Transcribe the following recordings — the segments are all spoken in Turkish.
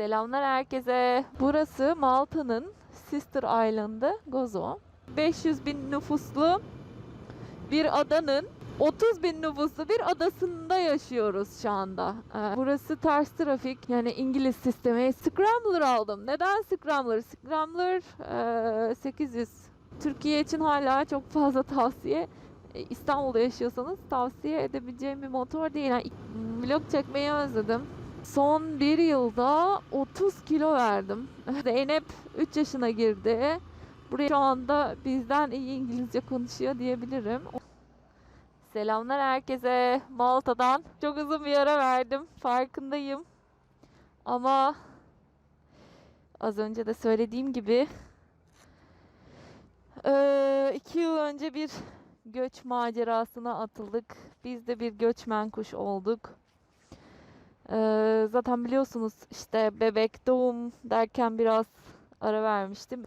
Selamlar herkese. Burası Malta'nın Sister Island'ı Gozo. 500 bin nüfuslu bir adanın 30 bin nüfuslu bir adasında yaşıyoruz şu anda. Ee, Burası ters trafik yani İngiliz sistemi. Scrambler aldım. Neden Scrambler? Scrambler e, 800. Türkiye için hala çok fazla tavsiye. e, İstanbul'da yaşıyorsanız tavsiye edebileceğim bir motor değil. Yani vlog çekmeyi özledim. Son bir yılda 30 kilo verdim. Zeynep 3 yaşına girdi. Buraya şu anda bizden iyi İngilizce konuşuyor diyebilirim. Selamlar herkese Malta'dan. Çok uzun bir ara verdim. Farkındayım. Ama az önce de söylediğim gibi iki yıl önce bir göç macerasına atıldık. Biz de bir göçmen kuş olduk. Zaten biliyorsunuz işte bebek doğum derken biraz ara vermiştim.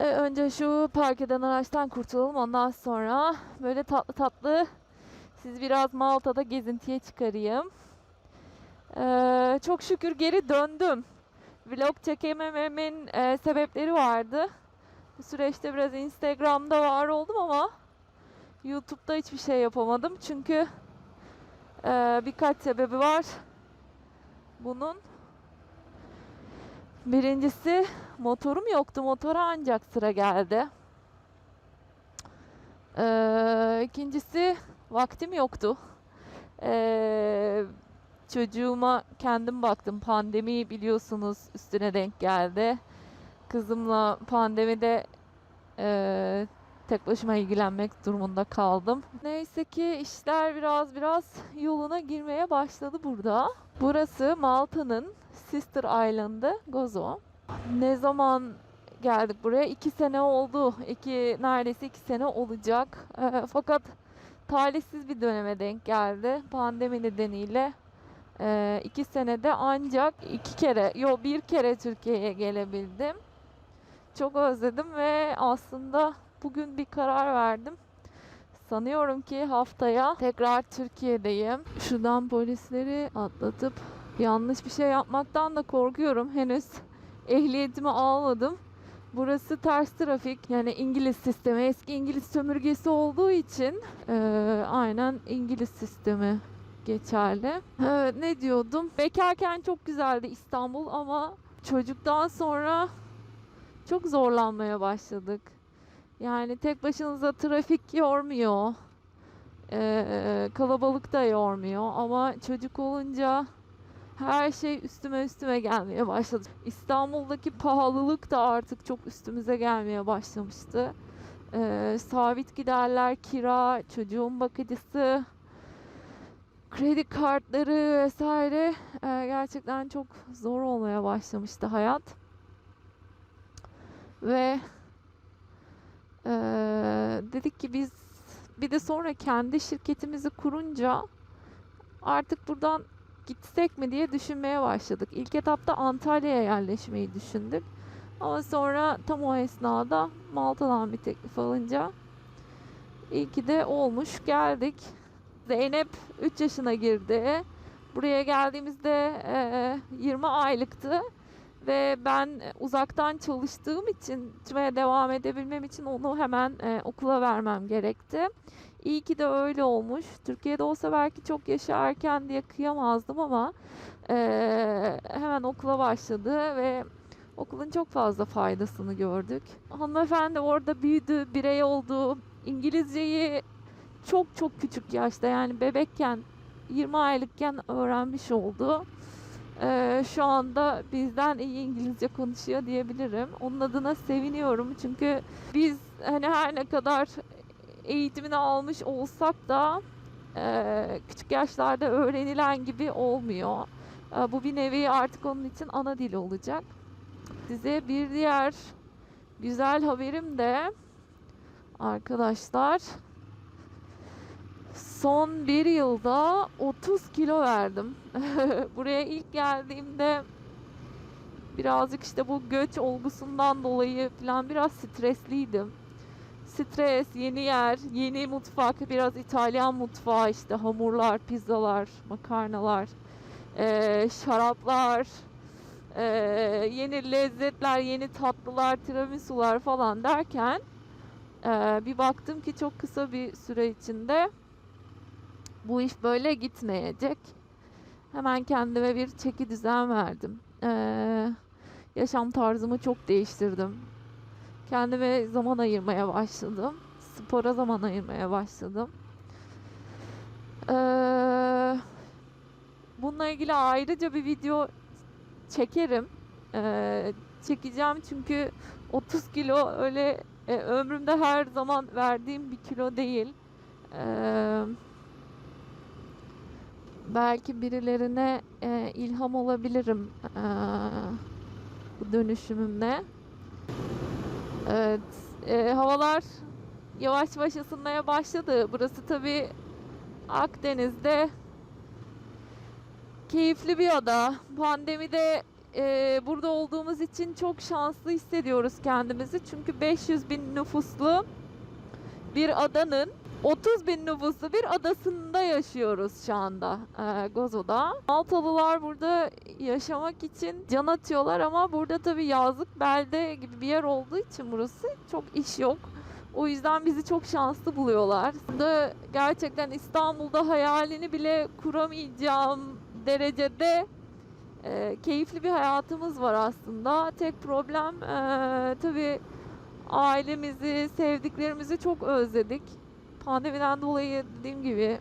E, önce şu park eden araçtan kurtulalım. Ondan sonra böyle tatlı tatlı siz biraz Malta'da gezintiye çıkarayım. E, çok şükür geri döndüm. Vlog çekemememin e, sebepleri vardı. Bu süreçte biraz Instagram'da var oldum ama YouTube'da hiçbir şey yapamadım. Çünkü e, birkaç sebebi var. Bunun birincisi motorum yoktu. Motora ancak sıra geldi. Ee, ikincisi vaktim yoktu. Ee, çocuğuma kendim baktım. Pandemi biliyorsunuz üstüne denk geldi. Kızımla pandemide ee, tek başıma ilgilenmek durumunda kaldım. Neyse ki işler biraz biraz yoluna girmeye başladı burada. Burası Malta'nın Sister Island'ı Gozo. Ne zaman geldik buraya? İki sene oldu. İki, neredeyse iki sene olacak. Ee, fakat talihsiz bir döneme denk geldi. Pandemi nedeniyle ee, iki senede ancak iki kere, yo bir kere Türkiye'ye gelebildim. Çok özledim ve aslında bugün bir karar verdim. Sanıyorum ki haftaya tekrar Türkiye'deyim. Şuradan polisleri atlatıp yanlış bir şey yapmaktan da korkuyorum. Henüz ehliyetimi almadım. Burası ters trafik yani İngiliz sistemi eski İngiliz sömürgesi olduğu için eee, aynen İngiliz sistemi geçerli. Evet, ne diyordum? Bekarken çok güzeldi İstanbul ama çocuktan sonra çok zorlanmaya başladık. Yani tek başınıza trafik yormuyor. Eee, kalabalık da yormuyor ama çocuk olunca her şey üstüme üstüme gelmeye başladı. İstanbul'daki pahalılık da artık çok üstümüze gelmeye başlamıştı. Ee, sabit giderler, kira, çocuğun bakıcısı, kredi kartları vesaire ee, gerçekten çok zor olmaya başlamıştı hayat. Ve ee, dedik ki biz bir de sonra kendi şirketimizi kurunca artık buradan gitsek mi diye düşünmeye başladık. İlk etapta Antalya'ya yerleşmeyi düşündük. Ama sonra tam o esnada Malta'dan bir teklif alınca iyi ki de olmuş geldik. Zeynep 3 yaşına girdi. Buraya geldiğimizde eee, 20 aylıktı ve ben uzaktan çalıştığım için çalışmaya devam edebilmem için onu hemen eee, okula vermem gerekti. İyi ki de öyle olmuş. Türkiye'de olsa belki çok yaşı erken diye kıyamazdım ama eee, hemen okula başladı ve okulun çok fazla faydasını gördük. Hanımefendi orada büyüdü, birey oldu. İngilizceyi çok çok küçük yaşta yani bebekken 20 aylıkken öğrenmiş oldu. Eee, şu anda bizden iyi İngilizce konuşuyor diyebilirim. Onun adına seviniyorum çünkü biz hani her ne kadar eğitimini almış olsak da eee, küçük yaşlarda öğrenilen gibi olmuyor. Eee, bu bir nevi artık onun için ana dil olacak. Size bir diğer güzel haberim de arkadaşlar son bir yılda 30 kilo verdim. Buraya ilk geldiğimde birazcık işte bu göç olgusundan dolayı falan biraz stresliydim. stres, yeni yer, yeni mutfak, biraz İtalyan mutfağı işte hamurlar, pizzalar, makarnalar, şaraplar, yeni lezzetler, yeni tatlılar, tiramisular falan derken bir baktım ki çok kısa bir süre içinde bu iş böyle gitmeyecek. Hemen kendime bir çeki düzen verdim. Eee, yaşam tarzımı çok değiştirdim. Kendime zaman ayırmaya başladım. Spora zaman ayırmaya başladım. Eee, bununla ilgili ayrıca bir video çekerim. Eee, çekeceğim çünkü 30 kilo öyle e, ömrümde her zaman verdiğim bir kilo değil. Eee, belki birilerine e, ilham olabilirim eee, bu dönüşümümle. Evet, e, havalar yavaş yavaş ısınmaya başladı. Burası tabii Akdeniz'de keyifli bir ada. Pandemide e, burada olduğumuz için çok şanslı hissediyoruz kendimizi. Çünkü 500 bin nüfuslu bir adanın 30 bin nüfuslu bir adasında yaşıyoruz şu anda e, Gozo'da. Maltalılar burada yaşamak için can atıyorlar ama burada tabii yazlık belde gibi bir yer olduğu için burası çok iş yok. O yüzden bizi çok şanslı buluyorlar. Burada gerçekten İstanbul'da hayalini bile kuramayacağım derecede e, keyifli bir hayatımız var aslında. Tek problem e, tabii ailemizi, sevdiklerimizi çok özledik. Pandemiden dolayı dediğim gibi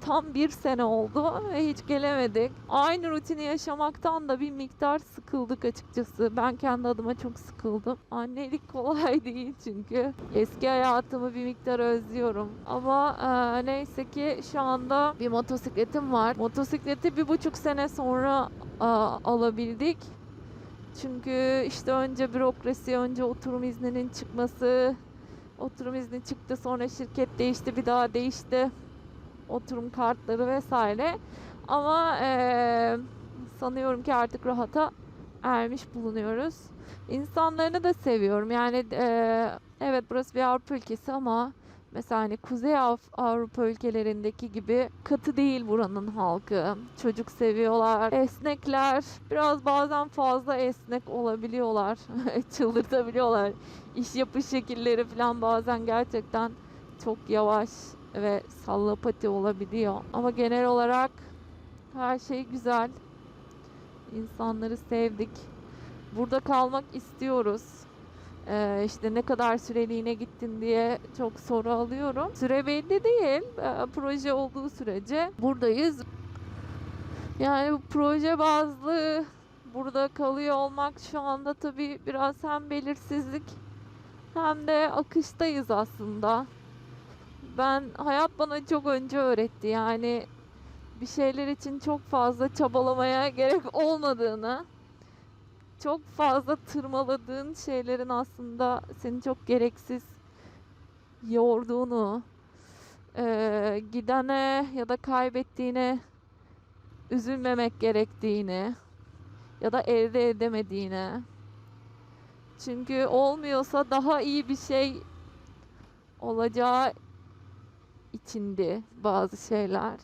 tam bir sene oldu ve hiç gelemedik. Aynı rutini yaşamaktan da bir miktar sıkıldık açıkçası. Ben kendi adıma çok sıkıldım. Annelik kolay değil çünkü. Eski hayatımı bir miktar özlüyorum. Ama e, neyse ki şu anda bir motosikletim var. Motosikleti bir buçuk sene sonra e, alabildik. Çünkü işte önce bürokrasi, önce oturum izninin çıkması, oturum izni çıktı sonra şirket değişti bir daha değişti. Oturum kartları vesaire. Ama eee, sanıyorum ki artık rahata ermiş bulunuyoruz. İnsanlarını da seviyorum. Yani eee, evet burası bir Avrupa ülkesi ama mesela hani Kuzey Av- Avrupa ülkelerindeki gibi katı değil buranın halkı. Çocuk seviyorlar, esnekler, biraz bazen fazla esnek olabiliyorlar, çıldırtabiliyorlar iş yapış şekilleri falan bazen gerçekten çok yavaş ve sallapati olabiliyor. Ama genel olarak her şey güzel. İnsanları sevdik. Burada kalmak istiyoruz. Ee, işte ne kadar süreliğine gittin diye çok soru alıyorum. Süre belli değil. Ee, proje olduğu sürece buradayız. Yani proje bazlı burada kalıyor olmak şu anda tabii biraz hem belirsizlik hem de akıştayız aslında. Ben hayat bana çok önce öğretti yani bir şeyler için çok fazla çabalamaya gerek olmadığını, çok fazla tırmaladığın şeylerin aslında seni çok gereksiz yorduğunu, eee, gidene ya da kaybettiğine üzülmemek gerektiğini ya da elde edemediğini. Çünkü olmuyorsa daha iyi bir şey olacağı içindi bazı şeyler.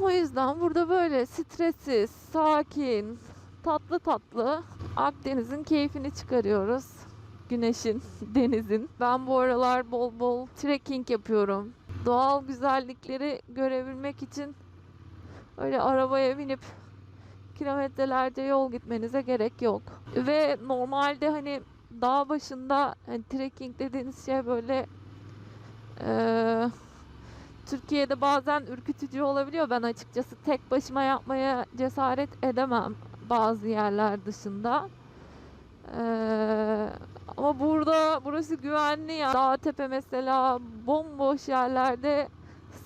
O yüzden burada böyle stressiz, sakin, tatlı tatlı Akdeniz'in keyfini çıkarıyoruz. Güneşin, denizin. Ben bu aralar bol bol trekking yapıyorum. Doğal güzellikleri görebilmek için öyle arabaya binip kilometrelerce yol gitmenize gerek yok. Ve normalde hani dağ başında hani trekking dediğiniz şey böyle eee, Türkiye'de bazen ürkütücü olabiliyor. Ben açıkçası tek başıma yapmaya cesaret edemem bazı yerler dışında. Eee, ama burada burası güvenli ya. Dağ tepe mesela bomboş yerlerde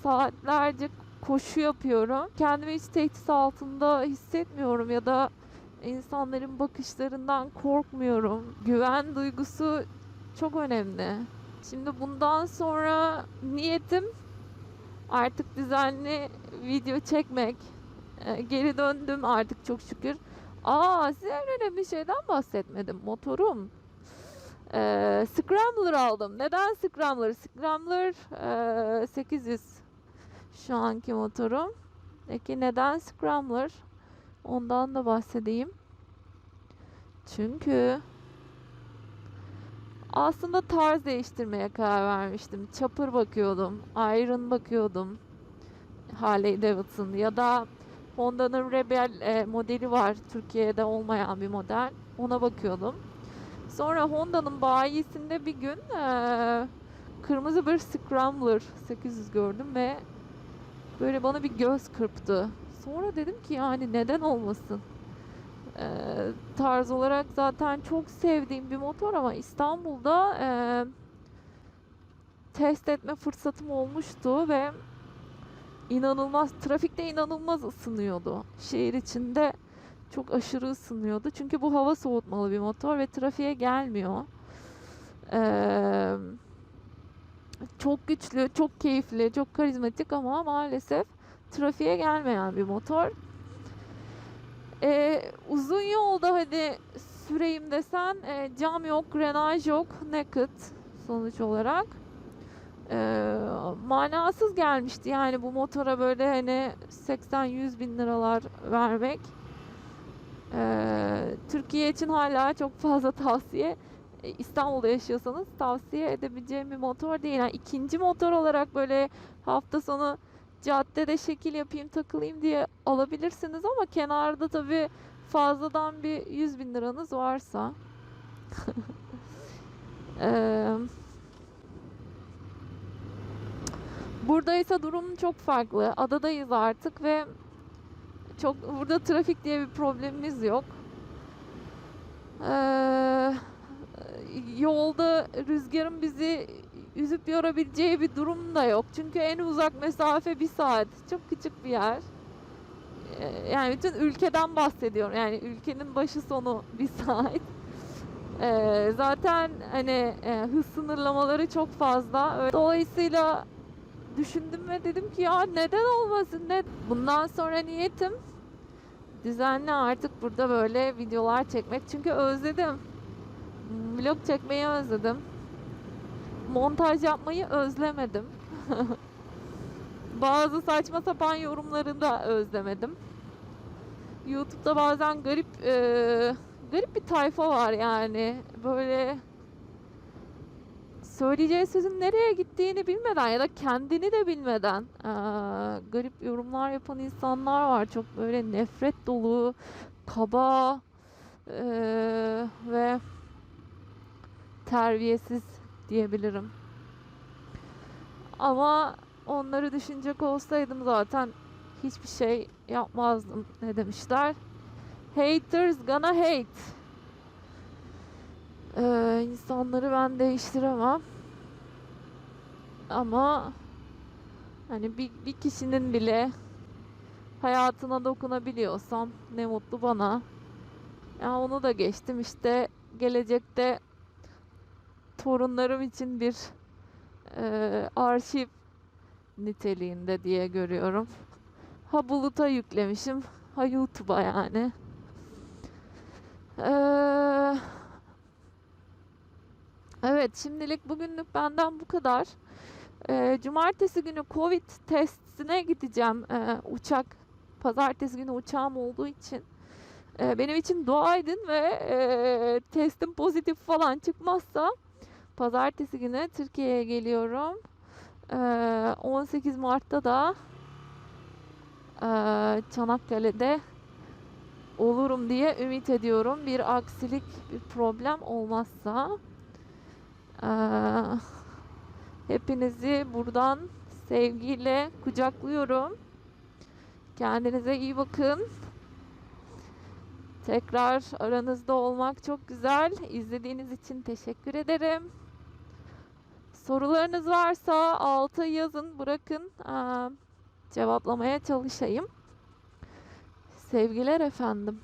saatlerce koşu yapıyorum. Kendimi hiç tehdit altında hissetmiyorum ya da insanların bakışlarından korkmuyorum. Güven duygusu çok önemli. Şimdi bundan sonra niyetim artık düzenli video çekmek. Ee, geri döndüm artık çok şükür. Aa size önemli şeyden bahsetmedim. Motorum. Ee, Scrambler aldım. Neden Scrambler? Scrambler ee, 800 şu anki motorum. Peki neden Scrambler? Ondan da bahsedeyim. Çünkü aslında tarz değiştirmeye karar vermiştim. Chopper bakıyordum, Iron bakıyordum. Harley Davidson ya da Honda'nın Rebel e, modeli var. Türkiye'de olmayan bir model. Ona bakıyordum. Sonra Honda'nın bayisinde bir gün e, kırmızı bir Scrambler 800 gördüm ve böyle bana bir göz kırptı. Sonra dedim ki yani neden olmasın? E, tarz olarak zaten çok sevdiğim bir motor ama İstanbul'da e, test etme fırsatım olmuştu ve inanılmaz trafikte inanılmaz ısınıyordu. Şehir içinde çok aşırı ısınıyordu. Çünkü bu hava soğutmalı bir motor ve trafiğe gelmiyor. Ee, çok güçlü, çok keyifli, çok karizmatik ama maalesef trafiğe gelmeyen bir motor. Ee, uzun yolda hadi süreyim desen e, cam yok, grenaj yok, naked sonuç olarak. Ee, manasız gelmişti yani bu motora böyle hani 80-100 bin liralar vermek. Ee, Türkiye için hala çok fazla tavsiye e, İstanbul'da yaşıyorsanız tavsiye edebileceğim bir motor değil. Yani ikinci motor olarak böyle hafta sonu caddede şekil yapayım takılayım diye alabilirsiniz ama kenarda tabii fazladan bir 100 bin liranız varsa. Eee Burada ise durum çok farklı. Adadayız artık ve çok burada trafik diye bir problemimiz yok. Ee, yolda rüzgarın bizi üzüp yorabileceği bir durum da yok. Çünkü en uzak mesafe bir saat. Çok küçük bir yer. Ee, yani bütün ülkeden bahsediyorum. Yani ülkenin başı sonu bir saat. Ee, zaten hani e, hız sınırlamaları çok fazla. Dolayısıyla düşündüm ve dedim ki ya neden olmasın? Ne bundan sonra niyetim düzenli artık burada böyle videolar çekmek. Çünkü özledim. Vlog çekmeyi özledim. Montaj yapmayı özlemedim. Bazı saçma sapan yorumları da özlemedim. YouTube'da bazen garip e, garip bir tayfa var yani. Böyle söyleyeceği sözün nereye gittiğini bilmeden ya da kendini de bilmeden eee, garip yorumlar yapan insanlar var. Çok böyle nefret dolu, kaba eee, ve terbiyesiz diyebilirim. Ama onları düşünecek olsaydım zaten hiçbir şey yapmazdım. Ne demişler? Haters gonna hate. Ee, insanları ben değiştiremem. Ama hani bir, bir kişinin bile hayatına dokunabiliyorsam ne mutlu bana. Ya onu da geçtim işte gelecekte torunlarım için bir e, arşiv niteliğinde diye görüyorum. Ha buluta yüklemişim, ha YouTube'a yani. Eee Evet, şimdilik bugünlük benden bu kadar. Ee, cumartesi günü Covid testine gideceğim ee, uçak. Pazartesi günü uçağım olduğu için. Ee, benim için dua edin ve e, testim pozitif falan çıkmazsa pazartesi günü Türkiye'ye geliyorum. Ee, 18 Mart'ta da e, Çanakkale'de olurum diye ümit ediyorum. Bir aksilik, bir problem olmazsa. Hepinizi buradan sevgiyle kucaklıyorum. Kendinize iyi bakın. Tekrar aranızda olmak çok güzel. İzlediğiniz için teşekkür ederim. Sorularınız varsa altı yazın, bırakın. Cevaplamaya çalışayım. Sevgiler efendim.